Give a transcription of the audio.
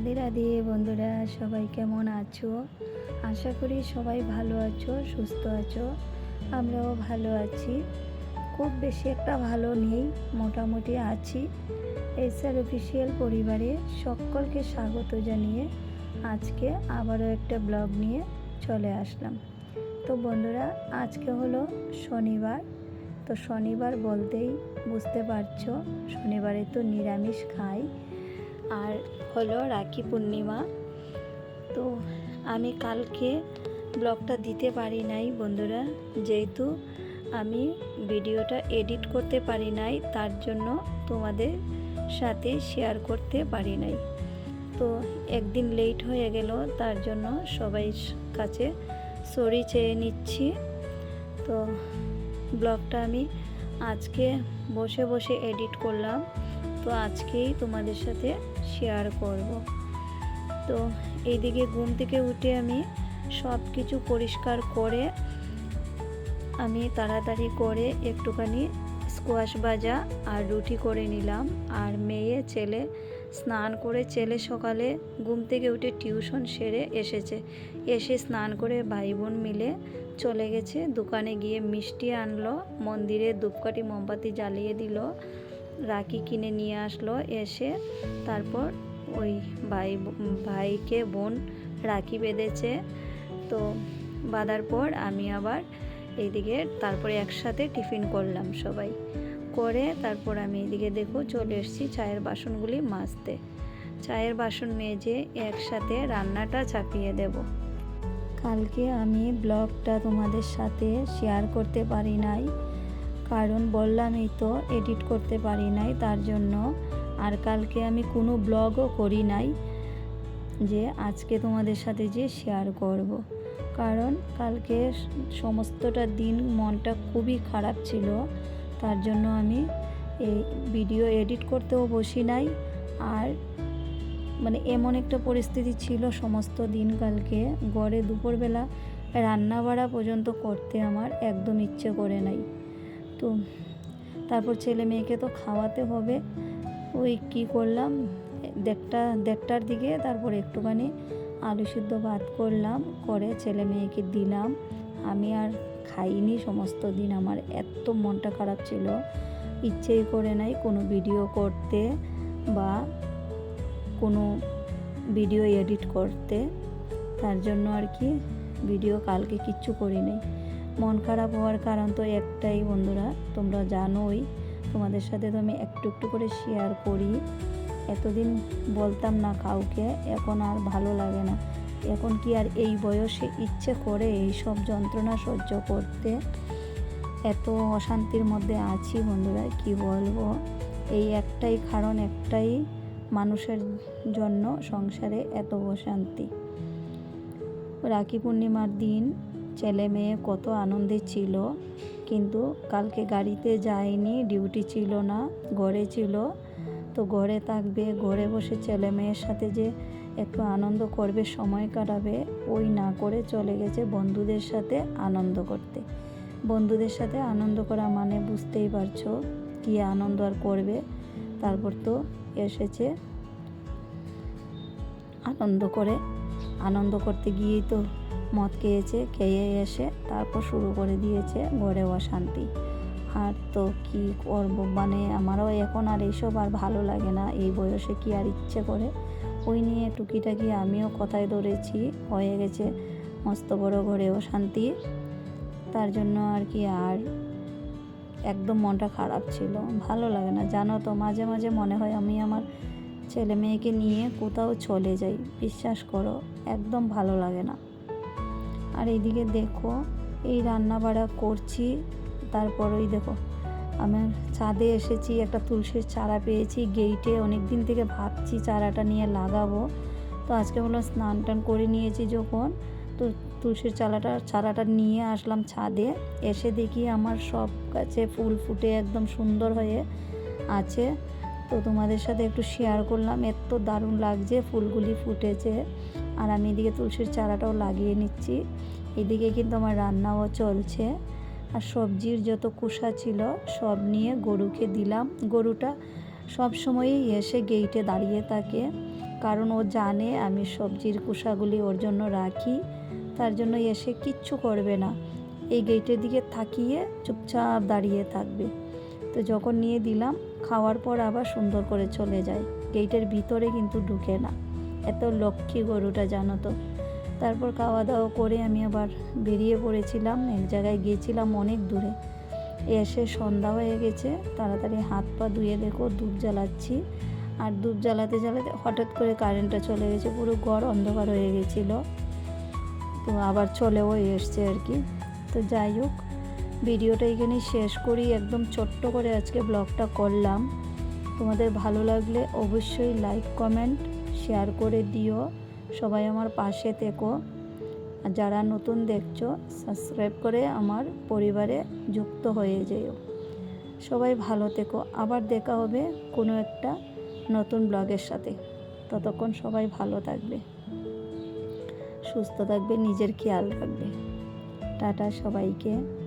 রাধে রাধে বন্ধুরা, সবাই কেমন আছো? আশা করি সবাই ভালো আছো, সুস্থ আছো, আমরাও ভালো আছি। খুব বেশি একটা ভালো নেই, মোটামুটি আছি। এসআর অফিসিয়াল পরিবারে সকলকে স্বাগত জানিয়ে আজকে আবারও একটা ব্লগ নিয়ে চলে আসলাম। তো বন্ধুরা, আজকে হলো শনিবার। তো শনিবার বলতেই বুঝতে পারছ, শনিবারে তো নিরামিষ খাই। আর হলো রাখি পূর্ণিমা। তো আমি কালকে ব্লগটা দিতে পারি নাই বন্ধুরা, যেহেতু আমি ভিডিওটা এডিট করতে পারি নাই, তার জন্য তোমাদের সাথে শেয়ার করতে পারি নাই। তো একদিন লেট হয়ে গেল, তার জন্য সবাই কাছে সরি চেয়ে নিচ্ছি। তো ব্লগটা আমি আজকে বসে বসে এডিট করলাম। তো আজকেই তোমাদের সাথে শেয়ার করব। তো এইদিকে ঘুম থেকে উঠে আমি সব কিছু পরিষ্কার করে আমি তাড়াতাড়ি করে একটুখানি স্কোয়াশ ভাজা আর রুটি করে নিলাম। আর মেয়ে, ছেলে স্নান করে, ছেলে সকালে ঘুম থেকে উঠে টিউশন সেরে এসেছে। এসে স্নান করে ভাই বোন মিলে চলে গেছে। দোকানে গিয়ে মিষ্টি আনলো, মন্দিরে ধূপকাঠি, মোমবাতি জ্বালিয়ে দিল। রাখি কিনে নিয়ে আসলো, এসে তারপর ওই ভাই ভাইকে বোন রাখি বেঁধেছে। তো বাঁধার পর আমি আবার এইদিকে তারপরে একসাথে টিফিন করলাম সবাই। করে তারপর আমি এদিকে দেখো চলে এসেছি চায়ের বাসনগুলি মাজতে। চায়ের বাসন মেজে একসাথে রান্নাটা চাপিয়ে দেব। কালকে আমি ব্লগটা তোমাদের সাথে শেয়ার করতে পারি নাই। কারণ বললামই তো এডিট করতে পারি নাই, তার জন্য আর কালকে আমি কোনো ব্লগও করি নাই যে আজকে তোমাদের সাথে যে শেয়ার করব। কারণ কালকে সমস্তটা দিন মনটা খুবই খারাপ ছিল, তার জন্য আমি এই ভিডিও এডিট করতেও বসি নাই আর মানে এমন একটা পরিস্থিতি ছিল সমস্ত দিন কালকে, গড়ে দুপুরবেলা রান্না বাড়া পর্যন্ত করতে আমার একদম ইচ্ছে করে নাই তো তারপর ছেলে মেয়েকে তো খাওয়াতে হবে। ওই কি করলাম? দেড়টা, দেড়টার দিকে তারপর একটুখানি আলু সিদ্ধ ভাত করলাম, করে ছেলে মেয়েকে দিলাম। আমি আর খাইনি সমস্ত দিন, আমার এত মনটা খারাপ ছিল। ইচ্ছেই করে নাই কোনো ভিডিও করতে বা কোনো ভিডিও এডিট করতে। তার জন্য আর কি ভিডিও কালকে কিচ্ছু করি নাই মন খারাপ হওয়ার কারণ তো একটাই বন্ধুরা, তোমরা জানোই। তোমাদের সাথে তো আমি একটু একটু করে শেয়ার করি। এতদিন বলতাম না কাউকে, এখন আর ভালো লাগে না। এখন কি আর এই বয়সে ইচ্ছে করে এই সব যন্ত্রণা সহ্য করতে? এত অশান্তির মধ্যে আছি বন্ধুরা, কি বলব? এই একটাই কারণ, একটাই মানুষের জন্য সংসারে এত অশান্তি। রাখি পূর্ণিমার দিন ছেলে মেয়ে কত আনন্দে ছিল। কিন্তু কালকে গাড়িতে যায়নি, ডিউটি ছিল না, ঘরে ছিল। তো ঘরে থাকবে, ঘরে বসে ছেলে মেয়ের সাথে যে একটু আনন্দ করবে, সময় কাটাবে, ওই না করে চলে গেছে বন্ধুদের সাথে আনন্দ করতে। বন্ধুদের সাথে আনন্দ করা মানে বুঝতেই পারছ কী আনন্দ আর করবে। তারপর তো এসেছে আনন্দ করে। আনন্দ করতে গিয়েই তো মদ খেয়েছে, খেয়ে এসে তারপর শুরু করে দিয়েছে ঘরে অশান্তি। আর তো কি করব? মানে আমারও এখন আর এইসব আর ভালো লাগে না। এই বয়সে কি আর ইচ্ছে করে? ওই নিয়ে টুকিটাকি আমিও কথায় ধরেছি, হয়ে গেছে মস্ত বড় ঘরে অশান্তি। তার জন্য আর কি আর একদম মনটা খারাপ ছিল। ভালো লাগে না, জানো তো, মাঝে মাঝে মনে হয় আমি আমার ছেলে মেয়েকে নিয়ে কোথাও চলে যাই। বিশ্বাস করো, একদম ভালো লাগে না। আর এইদিকে দেখো, এই রান্না বাড়া করছি। তারপর ওই দেখো, আমার ছাদে এসেছি, একটা তুলসীর চারা পেয়েছি। গেইটে অনেক দিন থেকে ভাবছি চারাটা নিয়ে লাগাবো। তো আজকে বললাম স্নান টান করে নিয়েছি যখন। তো তুলসীর চারাটা চারাটা নিয়ে আসলাম ছাদে। এসে দেখি আমার সব গাছে ফুল ফুটে একদম সুন্দর হয়ে আছে। তো তোমাদের সাথে একটু শেয়ার করলাম, এত দারুণ লাগছে, ফুলগুলি ফুটেছে। আর আমি এদিকে তুলসীর চারাটাও লাগিয়ে নিচ্ছি। এদিকে কিন্তু আমার রান্নাও চলছে। আর সবজির যত কুষা ছিল, সব নিয়ে গরুকে দিলাম। গরুটা সব সময়ই এসে গেইটে দাঁড়িয়ে থাকে। কারণ ও জানে আমি সবজির কুষাগুলি ওর জন্য রাখি। তার জন্য এসে কিচ্ছু করবে না। এই গেটের দিকে থাকিয়ে চুপচাপ দাঁড়িয়ে থাকবে। তো যখন নিয়ে দিলাম, খাওয়ার পর আবার সুন্দর করে চলে যায়। গেটের ভিতরে কিন্তু ঢুকে না। এত লক্ষ্মী গরুটা জানো তো। তারপর খাওয়া দাওয়া করে আমি আবার বেরিয়ে পড়েছিলাম, এক জায়গায় গিয়েছিলাম অনেক দূরে। এসে সন্ধ্যা হয়ে গেছে, তাড়াতাড়ি হাত পা ধুয়ে দেখো ধূপ জ্বালাচ্ছি। আর ধূপ জ্বালাতে জ্বালাতে হঠাৎ করে কারেন্টটা চলে গেছে, পুরো ঘর অন্ধকার হয়ে গেছিল। তো আবার চলেও এসছে আর কি। তো যাই হোক, ভিডিওটা এখানেই শেষ করি, একদম ছোট্ট করে আজকে ব্লগটা করলাম। তোমাদের ভালো লাগলে অবশ্যই লাইক কমেন্ট শেয়ার করে দিও। সবাই আমার পাশে থেকো। যারা নতুন দেখছ সাবস্ক্রাইব করে আমার পরিবারে যুক্ত হয়ে যেও। সবাই ভালো থেকো। আবার দেখা হবে কোনো একটা নতুন ব্লগের সাথে। ততক্ষণ সবাই ভালো থাকবে। সুস্থ থাকবে, নিজের খেয়াল রাখবে। টাটা সবাইকে।